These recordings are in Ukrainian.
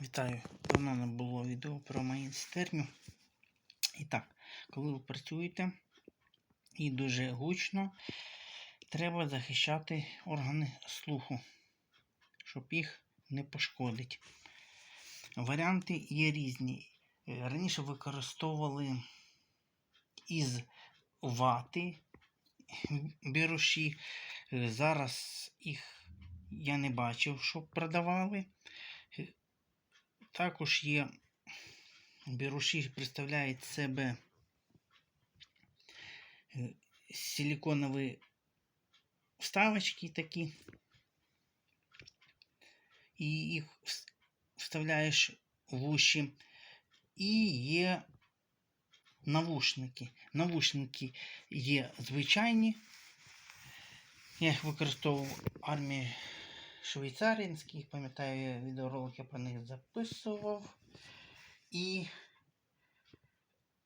Вітаю! Давно не було відео про майстерню. І так, коли ви працюєте і дуже гучно, треба захищати органи слуху, щоб їх не пошкодити. Варіанти є різні. Раніше використовували із вати біруші. Зараз їх я не бачив, щоб продавали. Також є біруші, представляють себе е, силиконові вставочки такі. І їх вставляєш в уші. І є навушники. Навушники є звичайні. Я їх використовував в армії швейцарських, пам'ятаю, я відеоролики про них записував. І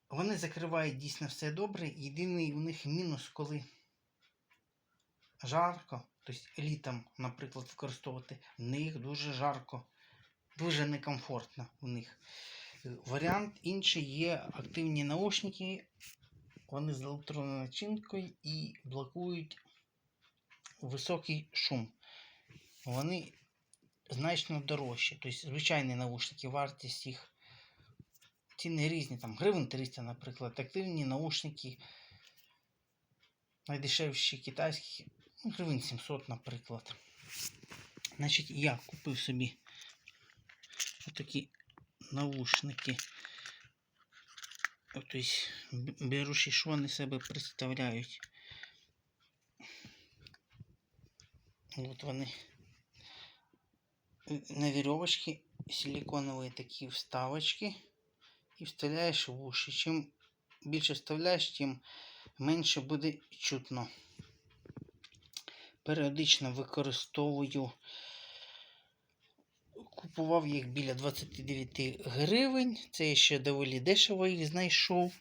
вони закривають дійсно все добре. Єдиний у них мінус, коли жарко, тобто літом, наприклад, використовувати, в них дуже жарко, дуже некомфортно у них. Варіант інший є активні наушники. Вони з електронною начинкою і блокують високий шум. Вони значно дорожчі. Тобто звичайні наушники, вартість їх ціни різні, там гривень 300, наприклад. Активні наушники найдешевші китайські, ну, гривень 700, наприклад. Значить, я купив собі отакі наушники. Тобто, беруші, що вони себе представляють. От вони на веревочке силиконовые такие вставочки і вставляєш в уші. Чим більше вставляєш, тим менше буде чутно. Періодично використовую. Купував їх біля 29 гривень. Це ще доволі дешево їх знайшов.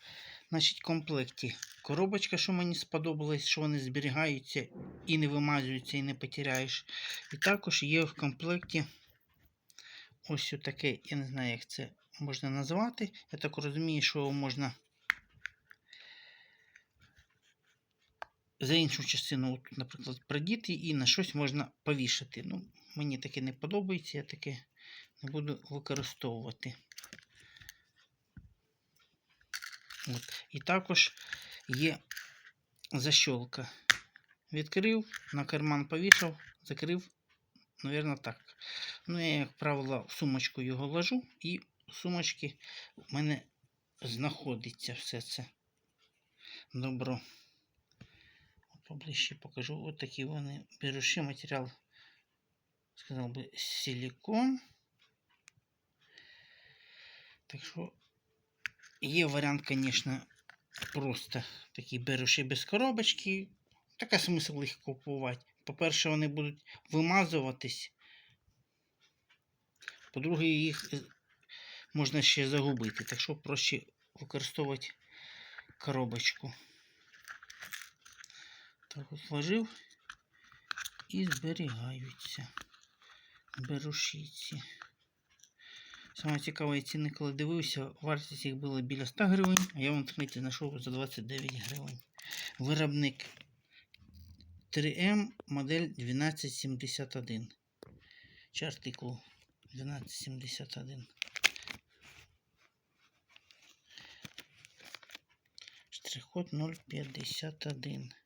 Значить, в комплекті коробочка, що мені сподобалось, що вони зберігаються і не вимазуються, і не потеряєш. І також є в комплекті ось таке, я не знаю, як це можна назвати. Я так розумію, що його можна за іншу частину, от, наприклад, придіти і на щось можна повішати. Ну, мені таке не подобається, я таке не буду використовувати. От. І також є защолка. Відкрив, на карман повішав, закрив, Наверно, так. Ну, я, як правило, в сумочку його ложу, і в сумочці в мене знаходиться все це добро. Поближче покажу. Ось такі вони беруші матеріал, сказав би, силикон. Так що є варіант, звісно, просто такі беруші без коробочки. Така смисл їх купувати. По-перше, вони будуть вимазуватись. По-друге, їх е, можна ще загубити. Так що проще використовувати коробочку. Так от вложив і зберігаються берушіці. Саме цікаве ціни, коли дивився, вартість їх була біля 100 гривень, а я в інтернеті знайшов за 29 гривень. Виробник 3М модель 1271. Чи артикул 1271. Штрих-код 051.